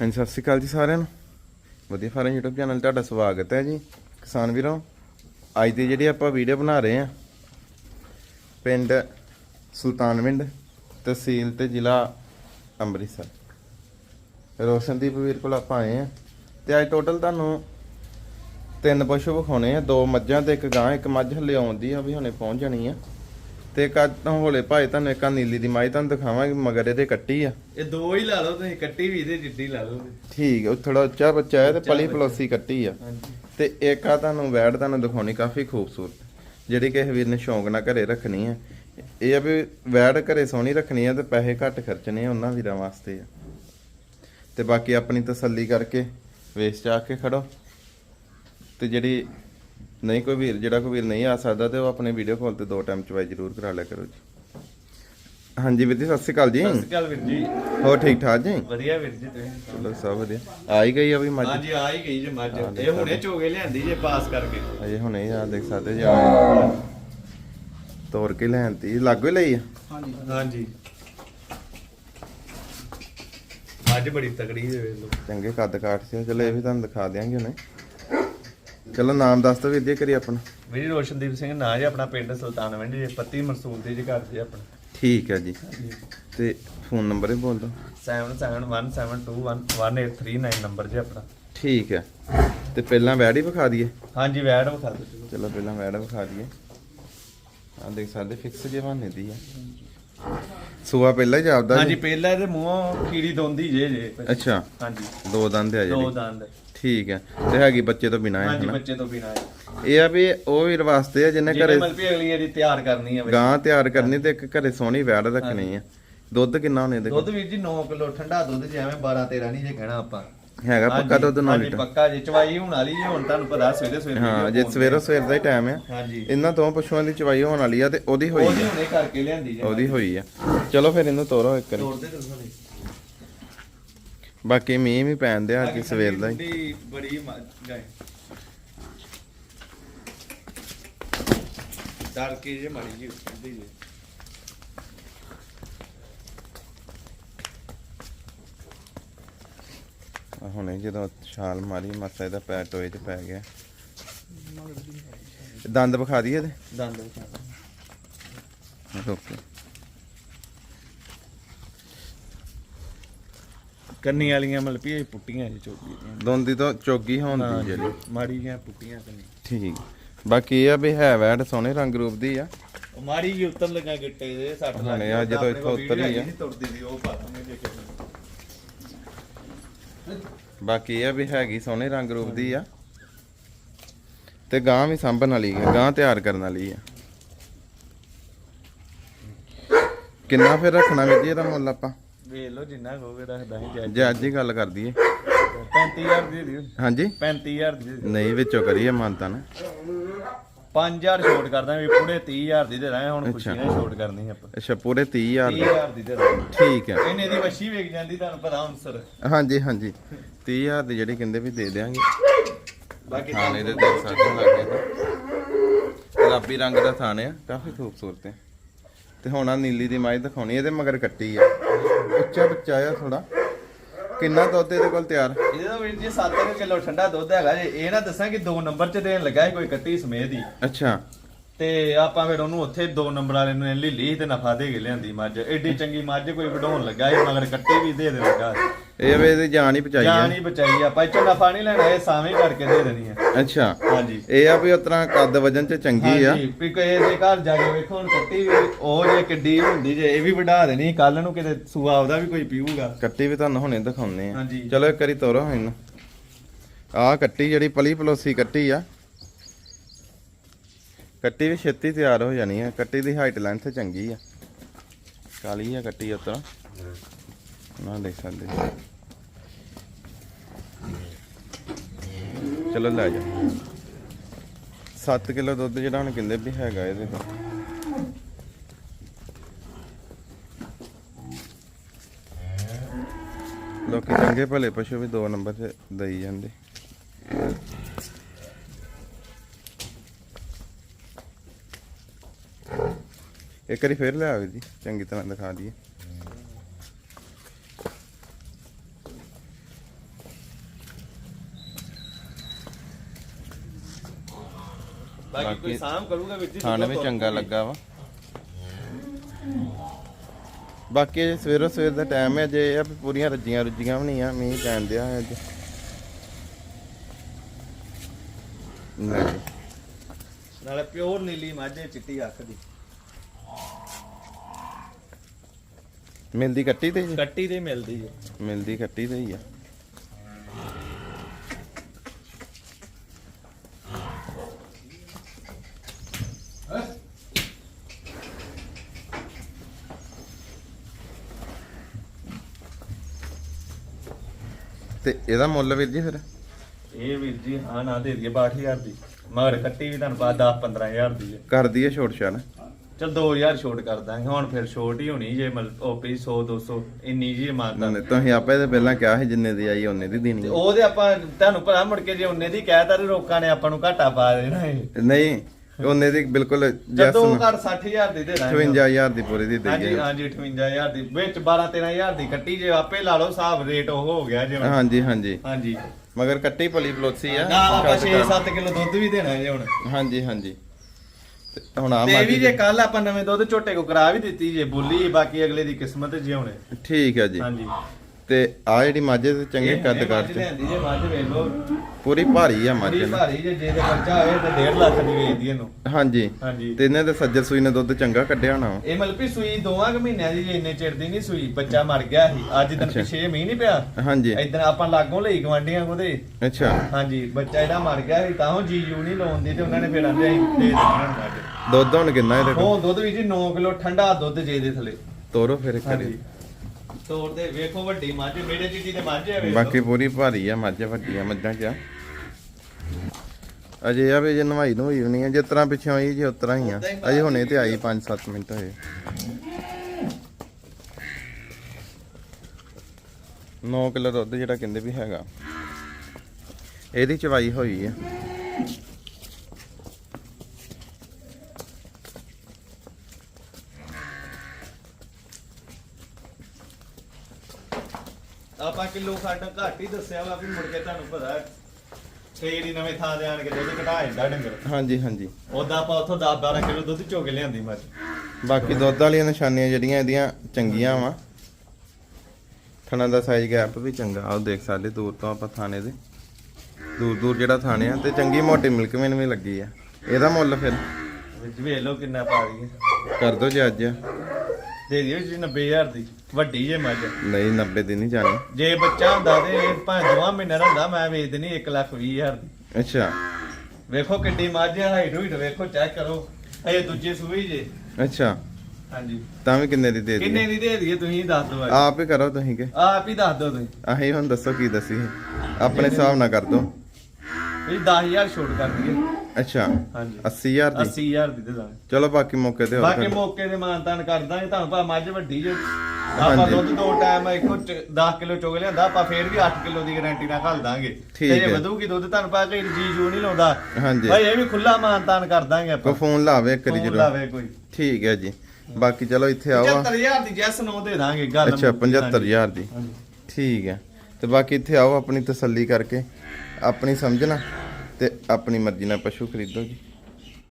ਹਾਂਜੀ, ਸਤਿ ਸ਼੍ਰੀ ਅਕਾਲ ਜੀ ਸਾਰਿਆਂ ਨੂੰ। ਵਧੀਆ ਫਾਰਮ YouTube ਚੈਨਲ ਤੁਹਾਡਾ ਸਵਾਗਤ ਹੈ ਜੀ। ਕਿਸਾਨ ਵੀਰੋ, ਅੱਜ ਦੀ ਜਿਹੜੀ ਆਪਾਂ ਵੀਡੀਓ ਬਣਾ ਰਹੇ ਹਾਂ, ਪਿੰਡ ਸੁਲਤਾਨਵਿੰਡ ਤਹਿਸੀਲ ਤੇ ਜ਼ਿਲ੍ਹਾ ਅੰਮ੍ਰਿਤਸਰ। ਰੋਸ਼ਨਦੀਪ ਵੀਰ ਕੋਲ ਆਪਾਂ ਆਏ ਆ ਤੇ ਅੱਜ ਟੋਟਲ ਤੁਹਾਨੂੰ ਤਿੰਨ ਪਸ਼ੂ ਵਿਖਾਉਣੇ ਆ, ਦੋ ਮੱਝਾਂ ਤੇ ਇੱਕ ਗਾਂ, ਇੱਕ ਮੱਝ ਹਲੇ ਆਉਂਦੀ ਆ, ਵੀ ਹੁਣੇ ਪਹੁੰਚ ਜਾਣੀ ਆ। ਤੇ ਇੱਕ ਅੱਜ ਤਾਂ ਹੋਲੇ ਭਾਈ ਤੁਹਾਨੂੰ ਇੱਕ ਨੀਲੀ ਦੀ ਮਾਈ ਤੁਹਾਨੂੰ ਦਿਖਾਵਾਂਗੇ ਮਗਰ ਇਹਦੇ ਕੱਟੀ ਆ। ਇਹ ਦੋ ਹੀ ਲਾ ਲਓ ਤੁਸੀਂ ਕੱਟੀ ਵੀ ਇਹਦੇ ਜਿੱਡੀ ਲਾ ਲਓ ਠੀਕ ਹੈ ਥੋੜਾ ਉੱਚਾ ਬੱਚਾ ਹੈ ਤੇ ਪਲੀ। ਪਲੋਸੀ ਕੱਟੀ ਆ। ਤੇ ਇੱਕ ਆ ਤੁਹਾਨੂੰ ਵੈੜ ਤੁਹਾਨੂੰ ਦਿਖਾਉਣੀ ਕਾਫੀ ਖੂਬਸੂਰਤ ਜਿਹੜੀ ਕਿਸੇ ਵੀਰ ਨੇ ਸ਼ੌਂਕ ਨਾਲ ਘਰੇ ਰੱਖਣੀ ਹੈ ਇਹ ਆ ਵੀ ਵੈੜ ਘਰੇ ਸੋਹਣੀ ਰੱਖਣੀ ਆ ਤੇ ਪੈਸੇ ਘੱਟ ਖਰਚਣੇ ਆ ਉਹਨਾਂ ਵੀਰਾਂ ਵਾਸਤੇ ਆ। ਤੇ ਬਾਕੀ ਆਪਣੀ ਤਸੱਲੀ ਕਰਕੇ ਵੇਚ ਚਾ ਕੇ ਖੜੋ। ਤੇ ਜਿਹੜੀ ਨਹੀਂ ਕੋਈ ਵੀਰ ਜਿਹੜਾ ਕੋਈ ਵੀਰ ਨਹੀਂ ਆ ਸਕਦਾ ਤੇ ਉਹ ਆਪਣੇ ਵੀਡੀਓ ਕਾਲ ਤੇ ਦੋ ਟਾਈਮ ਚਵਾਈ ਜ਼ਰੂਰ ਕਰਾ ਲਿਆ ਕਰੋ ਜੀ। ਹਾਂਜੀ ਵੀਰ ਜੀ ਸਤਿ ਸ਼੍ਰੀ ਅਕਾਲ ਜੀ। ਸਤਿ ਸ਼੍ਰੀ ਅਕਾਲ ਵੀਰ ਜੀ। ਹੋਰ ਠੀਕ ਠਾਕ ਜੀ? ਵਧੀਆ ਵੀਰ ਜੀ ਤੁਸੀਂ ਚਲੋ ਸਭ ਵਧੀਆ। ਆ ਹੀ ਗਈ ਆ ਵੀ ਮੱਝ? ਹਾਂਜੀ ਆ ਹੀ ਗਈ ਜੇ ਮੱਝ। ਇਹ ਹੁਣੇ ਚੋਗੇ ਲਿਆਂਦੀ ਜੇ ਪਾਸ ਕਰਕੇ। ਅਜੇ ਹੁਣੇ ਆ ਦੇਖ ਸਕਦੇ ਜੀ ਤੋਰ ਕੇ ਲੈਣਤੀ ਲਾਗੋ ਹੀ ਲਈ ਆ? ਹਾਂਜੀ। ਹਾਂਜੀ। ਮੱਝ ਬੜੀ ਤਕੜੀ ਵੇਖ ਲਓ। ਚੰਗੇ ਕੱਦ ਕਾਠ ਸੀ ਚਲੋ ਇਹ ਵੀ ਤੁਹਾਨੂੰ ਦਿਖਾ ਦਿਆਂਗੇ ਹੁਣੇ। ਚਲੋ ਨਾਮ ਦੱਸ ਦੋ ਵੀਰ ਜੀ ਕਰੀ ਆਪਣਾ। ਵੀਰ ਰੋਸ਼ਨਦੀਪ ਸਿੰਘ ਨਾਂ ਜੇ ਆਪਣਾ ਪਿੰਡ ਸੁਲਤਾਨਵਿੰਡ ਜੇ ਪੱਤੀ ਮਰਸੂਲ ਦੇ ਜੇ ਘਰ ਜੇ ਆਪਣਾ। ਠੀਕ ਹੈ ਜੀ। ਤੇ ਫੋਨ ਨੰਬਰ ਹੀ ਬੋਲ ਦੋ 7717211839 ਨੰਬਰ ਜੇ ਆਪਣਾ। ਠੀਕ ਹੈ। ਤੇ ਪਹਿਲਾਂ ਵੈੜ ਹੀ ਵਿਖਾ ਦਈਏ। ਹਾਂਜੀ ਵੈੜ ਵਿਖਾ ਦਿਓ। ਚਲੋ ਪਹਿਲਾਂ ਵੈੜ ਵਿਖਾ ਦਈਏ। ਆ ਦੇਖ ਸਕਦੇ ਫਿਕਸ ਜੇ ਬਹਾਨੇ ਦੀ ਆ। ਸੂਆ ਪਹਿਲਾਂ ਹੀ ਜਾਪਦਾ ਹਾਂਜੀ ਪਹਿਲਾਂ ਇਹਦੇ ਮੂੰਹੋਂ ਕੀੜੀ ਦੋਂਦੀ ਜੇ ਜੇ। ਅੱਛਾ। ਹਾਂਜੀ। ਦੋ ਦੰਦ ਆ ਦੋ ਜਿਹੜੀ ਦੰਦ। ਠੀਕ ਹੈ ਤੇ ਹੈਗੀ ਬੱਚੇ ਤੋਂ ਬਿਨਾਂ ਹੈ ਹਾਂਜੀ ਹਨਾ? ਬੱਚੇ ਤੋਂ ਬਿਨਾਂ ਇਹ ਆ ਵੀ ਉਹ ਵੀਰ ਵਾਸਤੇ ਆ ਜਿਹਨੇ ਜਿਹਨੇ ਘਰੇ ਮਤਲਬ ਵੀ ਅਗਲੀ ਵਾਰੀ ਤਿਆਰ ਕਰਨੀ ਹੈ ਗਾਂ ਤਿਆਰ ਕਰਨੀ ਤੇ ਇੱਕ ਘਰੇ ਸੋਹਣੀ ਵੈੜ ਰੱਖਣੀ ਆ। ਦੁੱਧ ਕਿੰਨਾ ਹੋਣੇ ਦੁੱਧ ਵੀਰ ਜੀ 9 ਕਿਲੋ ਠੰਡਾ ਦੁੱਧ ਜਿਵੇਂ 12 13 ਨਹੀਂ ਜੇ ਕਹਿਣਾ ਆਪਾਂ। ਹੈਗਾ ਪੱਕਾ ਦੁੱਧ 9 ਹਾਂਜੀ, ਲੀਟਰ। ਪੱਕਾ ਜੇ ਚਵਾਈ ਹੋਣ ਵਾਲੀ ਜੇ ਹੁਣ ਤੁਹਾਨੂੰ ਪਤਾ ਸਵੇਰੇ ਸਵੇਰੇ ਹਾਂ ਜੇ ਸਵੇਰੋ ਸਵੇਰ ਦਾ ਹੀ ਟਾਈਮ ਆ। ਹਾਂਜੀ। ਇਹਨਾਂ ਤੋਂ ਪਸ਼ੂਆਂ ਦੀ ਚਵਾਈ ਹੋਣ ਵਾਲੀ ਆ ਤੇ ਉਹਦੀ ਹੋਈ ਉਹਦੀ ਆ ਹੁਣੇ ਕਰਕੇ ਲਿਆਂਦੀ ਜੇ। ਉਹਦੀ ਹੋਈ ਆ। ਚਲੋ ਫਿਰ ਇਹਨੂੰ ਤੋਰੋ ਇੱਕ ਵਾਰੀ। ਤੋੜਦੇ ਦੱਸੋ ਬਾਕੀ ਮੀਂਹ ਵੀ ਪੈਣ ਦਿਆ ਅੱਜ ਸਵੇਰ ਦਾ ਹੀ। ਠੰਡੀ ਬੜੀ ਗਾਏ। ਡਰ ਕੇ ਜੇ ਮਾਰੀ ਜੀ ਉੱਠਦੀ ਜੇ ਆਹ ਹੁਣੇ ਜਦੋਂ ਛਾਲ ਮਾਰੀ ਮਾਸਾ ਇਹਦਾ ਪੈਰ ਟੋਏ 'ਚ ਪੈ ਗਿਆ। ਦੰਦ ਵਿਖਾ ਦਈਏ ਇਹਦੇ? ਦੰਦ ਵਿਚਾਰ ਓਕੇ। ਕੰਨੀ ਵਾਲੀਆਂ ਮਤਲਬ ਵੀ ਇਹ ਪੁੱਟੀਆਂ ਜੀ ਦੀਆਂ। ਦੋਂਦੀ ਤੋਂ ਚੋਗੀ ਹੋਣ ਦੀ ਜਿਹੜੀ। ਮਾੜੀ ਪੁੱਟੀਆਂ ਕੰਨੀ ਠੀਕ। ਬਾਕੀ ਇਹ ਆ ਵੀ ਹੈ ਵੈੜ ਸੋਹਣੇ ਰੰਗ ਰੂਪ ਦੀ ਆ। ਉਹ ਮਾੜੀ ਜੀ ਉੱਤਰ ਲੱਗਾ ਗਿੱਟੇ ਦੇ ਸੱਟ ਲੱਗ ਹੁਣੇ ਆ ਜਦੋਂ ਇੱਥੋਂ ਉੱਤਰੀ ਆ। ਤੁਰਦੀ ਦੀ ਉਹ ਬਾਕੀ ਇਹ ਆ ਵੀ ਹੈਗੀ ਸੋਹਣੇ ਰੰਗ ਰੂਪ ਦੀ ਆ। ਤੇ ਗਾਂ ਵੀ ਸਾਂਭਣ ਵਾਲੀ ਹੈ ਗਾਂ ਤਿਆਰ ਕਰਨ ਵਾਲੀ ਆ। ਕਿੰਨਾ ਫਿਰ ਰੱਖਣਾ ਵੀਰ ਜੀ ਇਹਦਾ ਮੁੱਲ ਆਪਾਂ? ਵੇਖ ਲਓ ਜਿੰਨਾ ਹੋਵੇ ਰੱਖਦਾ ਹੀ ਜਾਇਜ਼ ਜੇ ਅੱਜ ਹੀ ਗੱਲ ਕਰ ਦਈਏ। 35000 ਦੀ ਦੇ ਦਿਓ। ਹਾਂਜੀ। 35000 ਦੀ ਦੇ ਦਿਓ। ਨਹੀਂ ਵਿੱਚੋਂ ਕਰੀਏ ਮਾਨਤਾ ਨਾ। 5000 ਛੋਟ ਕਰਦਾ ਵੀ ਪੂਰੇ 30000 ਦੀ ਦੇ ਰਹੇ ਹੁਣ ਖੁਸ਼ੀ। ਨਾਲ ਛੋਟ ਕਰਨੀ ਆਪਾਂ। ਅੱਛਾ ਪੂਰੇ 30000 ਦਾ। 30000 ਦੀ ਦੇ ਰਹੇ ਠੀਕ ਹੈ। ਇਹਨੇ ਦੀ ਵੱਛੀ ਵੇਖ ਜਾਂਦੀ ਤੁਹਾਨੂੰ ਪਤਾ ਹੁਣ ਸਰ। ਹਾਂਜੀ ਹਾਂਜੀ। 30000 ਦੀ ਜਿਹੜੀ ਕਹਿੰਦੇ ਵੀ ਦੇ ਦੇਾਂਗੇ ਬਾਕੀ ਥਾਣੇ ਦੇ ਦੇਖ ਸਕਦੇ ਲੱਗੇ ਤਾਂ ਗੁਲਾਬੀ ਰੰਗ ਦਾ ਥਾਣ ਆ ਕਾਫੀ ਖੂਬਸੂਰਤ ਹੈ। ਤੇ ਹੁਣ ਆ ਨੀਲੀ ਦੀ ਮਾਈ ਦਿਖਾਉਣੀ ਇਹਦੇ ਮਗਰ ਕੱਟੀ ਆ। ਉੱਚਾ ਬੱਚਾ ਆ ਥੋੜਾ ਕਿੰਨਾ ਦੁੱਧ ਇਹਦੇ ਕੋਲ ਤਿਆਰ? ਇਹਦੇ ਦਾ ਵੀਰ ਜੀ 7 ਕਿਲੋ ਠੰਡਾ ਦੁੱਧ ਹੈਗਾ ਜੇ। ਇਹ ਨਾ ਦੱਸਾਂ ਕਿ 2 ਨੰਬਰ ਚ ਦੇਣ ਲੱਗਾ ਕੋਈ ਕੱਟੀ ਸਮੇਹ ਦੀ ਅੱਛਾ। ਤੇ ਆਪਾਂ ਫਿਰ ਉਹਨੂੰ ਉੱਥੇ 2 ਨੰਬਰ ਵਾਲੇ ਨੂੰ ਲਈ ਤੇ ਨਫਾ ਦੇ ਕੇ ਲਿਆਂਦੀ ਮੱਝ। ਐਡੀ ਚੰਗੀ ਮੱਝ ਕੋਈ ਵਢਾਉਣ ਲੱਗਾ ਇਹ ਮਗਰ ਕੱਟੀ ਵੀ ਦੇ ਦੇ ਲੱਗਾ ਇਹ ਵੇ ਇਹਦੀ ਜਾਨ ਹੀ ਬਚਾਈ ਜਾਨ ਆ ਹੀ ਬਚਾਈ ਆਪਾਂ ਇੱਥੋਂ ਨਫਾ ਨਹੀਂ ਲੈਣਾ ਇਹ ਸਾਵੇਂ ਕਰਕੇ ਦੇ ਦੇਣੀ ਹੈ ਅੱਛਾ। ਹਾਂਜੀ। ਇਹ ਆ ਵੀ ਉਸ ਤਰ੍ਹਾਂ ਕੱਦ ਵਜਨ ਚ ਚੰਗੀ ਆ। ਹਾਂਜੀ। ਵੀ ਕਿਸੇ ਦੇ ਘਰ ਜਾ ਕੇ ਵੇਖੋ ਹੁਣ ਕੱਟੀ ਵੀ ਉਹ ਜੇ ਕਿੱਡੀ ਹੁੰਦੀ ਜੇ ਇਹ ਵੀ ਵਢਾ ਦੇਣੀ। ਕੱਲ ਨੂੰ ਕਿਤੇ ਸੂਆ ਉਹਦਾ ਵੀ ਕੋਈ ਪੀਊਗਾ। ਕੱਟੀ ਵੀ ਤੁਹਾਨੂੰ ਹੁਣੇ ਦਿਖਾਉਨੇ ਆ। ਹਾਂਜੀ। ਚਲੋ ਇੱਕ ਵਾਰੀ ਤੋਰੋ ਇਹਨੂੰ। ਆ ਕੱਟੀ ਜਿਹੜੀ ਪਲੀ ਪਲੋਸੀ ਕੱਟੀ ਆ। ਕੱਟੀ ਵੀ ਛੇਤੀ ਤਿਆਰ ਹੋ ਜਾਣੀ ਆ। ਕੱਟੀ ਦੀ ਹਾਈਟ ਲੈਂਥ ਚੰਗੀ ਆ। ਕਾਲੀ ਆ ਕੱਟੀ ਉਤਰਾ ਨਾ ਦੇਖ ਸਕਦੇ। ਚਲੋ ਲੈ ਜਾ। 7 ਕਿਲੋ ਦੁੱਧ ਜਿਹੜਾ ਹੁਣ ਕਹਿੰਦੇ ਵੀ ਹੈਗਾ ਇਹਦੇ ਤੋਂ। ਲੋਕੀ ਚੰਗੇ ਭਲੇ ਪਸ਼ੂ ਵੀ 2 ਨੰਬਰ ਤੇ ਦਈ ਜਾਂਦੇ। ਇੱਕ ਵਾਰੀ ਫੇਰ ਲਿਆ ਵੀਰ ਜੀ ਚੰਗੀ ਤਰ੍ਹਾਂ ਦਿਖਾ ਦਈਏ। ਬਾਕੀ ਕੋਈ ਸਾਮ ਕਰੂਗਾ ਚੰਗਾ ਲੱਗਾ ਵਾ। ਬਾਕੀ ਅਜੇ ਸਵੇਰੋ ਸਵੇਰ ਦਾ ਟਾਈਮ ਹੈ ਅਜੇ ਇਹ ਪੂਰੀਆਂ ਰੱਜੀਆਂ ਰੁੱਜੀਆਂ ਵੀ ਨਹੀਂ ਆ ਮੀਂਹ ਪੈਣ ਦਿਆ ਅੱਜ। ਨਾਲੇ ਪਿਓਰ ਨੀਲੀ ਮਾਝੇ ਚਿੱਟੀ ਅੱਖ ਦੀ। ਮਿਲਦੀ ਕੱਟੀ ਤੇ ਜੀ? ਕੱਟੀ ਤੇ ਮਿਲਦੀ ਹੈ ਮਿਲਦੀ ਕੱਟੀ ਤੇ ਹੀ ਆ। ਤੇ ਇਹਦਾ ਮੁੱਲ ਵੀਰ ਜੀ ਫਿਰ? ਇਹ ਵੀਰ ਜੀ ਹਾਂ ਨਾ ਦੇ ਦਈਏ 62000 ਦੀ। ਮਗਰ ਕੱਟੀ ਵੀ ਤੁਹਾਨੂੰ ਪਤਾ 10 15000 ਦੀ ਹੈ ਕਰ ਦਈਏ ਛੋਟ ਛਾਲ ਚਲ 2000 ਛੋਟ ਕਰ ਦਾਂਗੇ ਹੁਣ ਫਿਰ ਛੋਟ ਹੀ ਹੋਣੀ ਜੇ ਮਤਲਬ ਓਪੀ 100 200 ਇੰਨੀ ਜੀ ਮਾਨਤਾ ਨਹੀਂ ਤੁਸੀਂ ਆਪੇ ਤੇ ਪਹਿਲਾਂ ਕਿਹਾ ਸੀ ਜਿੰਨੇ ਦੀ ਆਈ ਉਹਨੇ ਦੀ ਤੇ ਦੇਣੀ ਉਹਦੇ ਆਪਾਂ ਤੁਹਾਨੂੰ ਭਰਾ ਮੁੜ ਕੇ ਜੇ ਉਹਨੇ ਦੀ ਕਹਿਤਾ ਤੇ ਰੋਕਾਂ ਨੇ ਆਪਾਂ ਨੂੰ ਘਾਟਾ ਪਾ ਦੇਣਾ ਇਹ ਨਹੀਂ ਉਹਨੇ ਦੀ ਬਿਲਕੁਲ ਜੈਸ ਜਦੋਂ ਘਰ 60000 ਦੀ ਦੇ ਦਾਂਗੇ। 58000 ਦੀ ਪੂਰੀ ਦੀ ਹਾਂਜੀ ਦੇਈਏ ਹਾਂਜੀ 58000 ਦੀ। ਵਿੱਚ 12 13000 ਦੀ ਕੱਟੀ ਜੇ ਆਪੇ ਲਾ ਲਓ ਹਿਸਾਬ ਰੇਟ ਉਹ ਹੋ ਗਿਆ ਜਿਵੇਂ। ਹਾਂਜੀ ਹਾਂਜੀ। ਹਾਂਜੀ। ਮਗਰ ਕੱਟੀ ਭਲੀ ਪਲੋਸੀ ਆ। ਨਾਲ ਆਪਾਂ ਕੱਦ ਕਰ- 6-7 ਕਿਲੋ ਦੁੱਧ ਵੀ ਦੇਣਾ ਜੇ ਹੁਣ। ਹਾਂਜੀ ਹਾਂਜੀ। ਤੇ ਹੁਣ ਆ ਤੇ ਜੇ ਕੱਲ ਆਪਾਂ ਨਵੇਂ ਦੁੱਧ ਝੋਟੇ ਕੋ ਕਰਾ ਵੀ ਦਿੱਤੀ ਜੇ ਬੋਲੀ ਬਾਕੀ ਅਗਲੇ ਦੀ ਕਿਸਮਤ ਜੇ ਹੁਣੇ ਠੀਕ ਹੈ ਜੀ। ਹਾਂਜੀ। ਤੇ ਆ ਜਿਹੜੀ ਮੱਝ ਤੇ ਚੰਗੇ ਕੱਦ ਕਰ ਚ। ਲਿਆਂਦੀ ਜੇ ਮੱਝ ਵੇਖ ਲਓ। ਪੂਰੀ ਭਾਰੀ ਆ ਮੱਝ ਨਾ ਭਾਰੀ ਜੇ ਜੇ ਦੇ ਬੱਚਾ ਹੋਏ ਤੇ 1.5 ਲੱਖ ਦੀ ਵੇਚਦੀ ਇਹਨੂੰ। ਹਾਂਜੀ। ਹਾਂਜੀ। ਤੇ ਇਹਨੇ ਤੇ ਸੱਜਰ ਸੂਈ ਨੇ ਦੁੱਧ ਚੰਗਾ ਕੱਢਿਆ ਹੋਣਾ। ਇਹ ਮਤਲਬ ਵੀ ਸੂਈ ਦੋਵਾਂ ਕੁ ਮਹੀਨਿਆਂ ਦੀ ਜੇ ਇੰਨੇ ਚਿਰ ਦੀ ਨਹੀਂ ਸੂਈ ਬੱਚਾ ਮਰ ਗਿਆ ਸੀ। ਅੱਜ ਦਿਨ ਅੱਛਾ। ਪਿਛੇ ਮਹੀਨੇ ਨਹੀਂ ਪਿਆ। ਹਾਂਜੀ। ਇਦਾਂ ਆਪਾਂ ਲਾਗੋਂ ਲਈ ਗਵਾਂਡੀਆਂ ਕੋਦੇ ਅੱਛਾ। ਹਾਂਜੀ ਬੱਚਾ ਇਹਦਾ ਮਰ ਗਿਆ ਸੀ ਤਾਂ ਉਹ ਜੀ ਯੂ ਨਹੀਂ ਲਾਉਂਦੀ ਤੇ ਉਹਨਾਂ ਨੇ ਫਿਰ ਆਂਦੇ ਅਸੀਂ ਦੇ ਦੇਣਾ ਦੁੱਧ ਹੁਣ ਕਿੰਨਾ ਇਹਦੇ ਕੋਲ? ਉਹ ਦੁੱਧ ਵੀ ਜੀ 9 ਕਿਲੋ ਠੰਡਾ ਦੁੱਧ ਜੇ ਦੇ ਥਲੇ। ਤੋਰੋ ਫਿਰ ਹਾਂਜੀ। ਕਰੀ ਤੋੜ ਦੇ ਵੇਖੋ ਵੱਡੀ ਮੱਝ ਮੇਰੇ ਚਿੱਟੀ ਤੇ ਮੱਝ ਹੈ ਵੇਖ। ਬਾਕੀ। ਪੂਰੀ ਭਾਰੀ ਆ ਮੱਝ ਵੱਡੀ ਆ ਮੱਝਾਂ ਚ ਆ। ਅਜੇ ਆ ਵੀ ਜੇ ਨਵਾਈ ਨੂੰ ਹੋਈ ਵੀ ਨਹੀਂ ਆ ਜਿਸ ਤਰ੍ਹਾਂ ਪਿੱਛੇ ਹੋਈ ਜੀ ਉਸ ਤਰ੍ਹਾਂ ਹੀ ਆ। ਅਜੇ ਹੁਣੇ ਤੇ ਆਈ 5-7 ਮਿੰਟ ਹੋਏ। 9 ਕਿਲੋ ਦੁੱਧ ਜਿਹੜਾ ਕਹਿੰਦੇ ਵੀ ਹੈਗਾ। ਇਹਦੀ ਚਵਾਈ ਹੋਈ ਆ। ਆਪਾਂ ਕਿਲੋ ਖੰਡ ਘੱਟ ਹੀ ਦੱਸਿਆ ਵਾ ਵੀ ਮੁੜ ਕੇ ਤੁਹਾਨੂੰ ਪਤਾ ਫੇਰ ਹੀ ਨਵੇਂ ਥਾਂ ਤੇ ਆਣ ਕੇ ਦੁੱਧ ਘਟਾ ਜਾਂਦਾ ਡੰਗਰ। ਹਾਂਜੀ ਹਾਂਜੀ। ਉਦਾਂ ਆਪਾਂ ਉੱਥੋਂ 10 12 ਕਿਲੋ ਦੁੱਧ ਚੋ ਕੇ ਲਿਆਂਦੀ ਮੱਝ। ਬਾਕੀ ਦੁੱਧ ਵਾਲੀਆਂ ਨਿਸ਼ਾਨੀਆਂ ਜਿਹੜੀਆਂ ਇਹਦੀਆਂ ਚੰਗੀਆਂ ਵਾ ਥਣਾ ਦਾ ਸਾਈਜ਼ ਗੈਪ ਵੀ ਚੰਗਾ। ਆਹ ਦੇਖ ਸਕਦੇ ਦੂਰ ਤੋਂ ਆਪਾਂ ਥਾਣੇ ਦੇ। ਦੂਰ ਦੂਰ ਜਿਹੜਾ ਥਾਣੇ ਆ ਤੇ ਚੰਗੀ ਮੋਟੀ ਮਿਲਕ ਮੇਨ ਵੀ ਲੱਗੀ ਆ। ਇਹਦਾ ਮੁੱਲ ਫਿਰ ਵਿੱਚ ਵੇਖ ਲਓ ਕਿੰਨਾ ਪਾ ਰਹੀ ਹੈ। ਕਰ ਦੋ ਜੀ ਅੱਜ। ਦੇ ਦਿਓ ਜੀ 90000 ਦੀ। ਵੱਡੀ ਜੇ ਮੱਝ। ਨਹੀਂ 90 ਦੀ ਨਹੀਂ ਜਾਣੀ। ਜੇ ਬੱਚਾ ਹੁੰਦਾ ਤੇ ਇਹ ਭਾਵੇਂ ਦੋਵਾਂ ਮਹੀਨਿਆਂ ਦਾ ਹੁੰਦਾ ਮੈਂ ਵੇਚ ਦੇਣੀ 1 ਲੱਖ 20 ਹਜ਼ਾਰ ਦੀ। ਅੱਛਾ। ਵੇਖੋ ਕਿੱਡੀ ਮੱਝ ਹੈ ਹਾਈਟ ਹੁਈਟ ਵੇਖੋ ਚੈੱਕ ਕਰੋ। ਇਹ ਦੂਜੇ ਸੂਈ ਜੇ। ਅੱਛਾ। ਹਾਂਜੀ। ਤਾਂ ਵੀ ਕਿੰਨੇ ਦੀ ਦੇ ਕਿੰਨੇ ਦੀ ਦੀ ਦੇ ਦਈਏ ਤੁਸੀਂ ਦੱਸ ਦਿਓ। ਆਪ ਹੀ ਕਰੋ ਤੁਸੀਂ ਕਿ? ਆਪ ਹੀ ਦੱਸ ਦਿਓ ਤੁਸੀਂ। ਆਹੀ ਹੁਣ ਦੱਸੋ ਕੀ ਦੱਸੀ ਆਪਣੇ ਹਿਸਾਬ ਨਾਲ ਕਰ ਦੋ ਇਹ 10000 ਛੋਟ ਕਰ ਦਈਏ। ਅੱਛਾ ਹਾਂਜੀ। 80000 ਦੀ? 80000 ਦੀ ਦੇ ਦਾਂਗੇ। ਚਲੋ ਬਾਕੀ ਮੌਕੇ ਤੇ ਹੋਰ ਬਾਕੀ। ਮੌਕੇ ਦੇ ਮਾਨਤਾਨ ਕਰ ਦਾਂਗੇ ਤੁਹਾਨੂੰ ਪਾ ਮੱਝ ਵੱਡੀ ਜੇ। ਆਪਾਂ ਹਾਂਜੀ। ਦੁੱਧ ਦੋ ਟਾਈਮ ਇੱਕੋ 10 ਕਿਲੋ ਚੋਗ ਲਿਆਂਦਾ ਆਪਾਂ ਫੇਰ ਵੀ 8 ਕਿਲੋ ਦੀ ਗਾਰੰਟੀ ਨਾਲ ਘੱਲ ਦਾਂਗੇ। ਠੀਕ ਤੇ ਜੇ ਹੈ। ਵਧੂਗੀ ਦੁੱਧ ਤੁਹਾਨੂੰ ਪਾ ਕੇ ਜੀ ਜੂ ਨਹੀਂ ਲਾਉਂਦਾ। ਹਾਂਜੀ। ਭਾਈ ਇਹ ਵੀ ਖੁੱਲਾ ਮਾਨਤਾਨ ਕਰ ਦਾਂਗੇ ਆਪਾਂ। ਫੋਨ ਲਾਵੇ ਇੱਕ ਵਾਰੀ ਫੋਨ ਜਰੂਰ। ਲਾਵੇ ਕੋਈ। ਠੀਕ ਹੈ ਜੀ। ਬਾਕੀ ਚਲੋ ਇੱਥੇ ਆਓ 75000 ਦੀ ਜੈਸ ਨੋ ਦੇ ਦਾਂਗੇ ਗੱਲ ਅੱਛਾ ਮੁੱਕੀ। 75000 ਦੀ। ਹਾਂਜੀ। ਠੀਕ ਹੈ। ਤੇ ਬਾਕੀ ਇੱਥੇ ਆਓ ਆਪਣੀ ਤਸੱਲੀ ਕਰਕੇ। ਆਪਣੀ ਸਮਝਣਾ ਤੇ ਆਪਣੀ ਮਰਜ਼ੀ ਨਾਲ ਪਸ਼ੂ ਖਰੀਦੋ ਜੀ।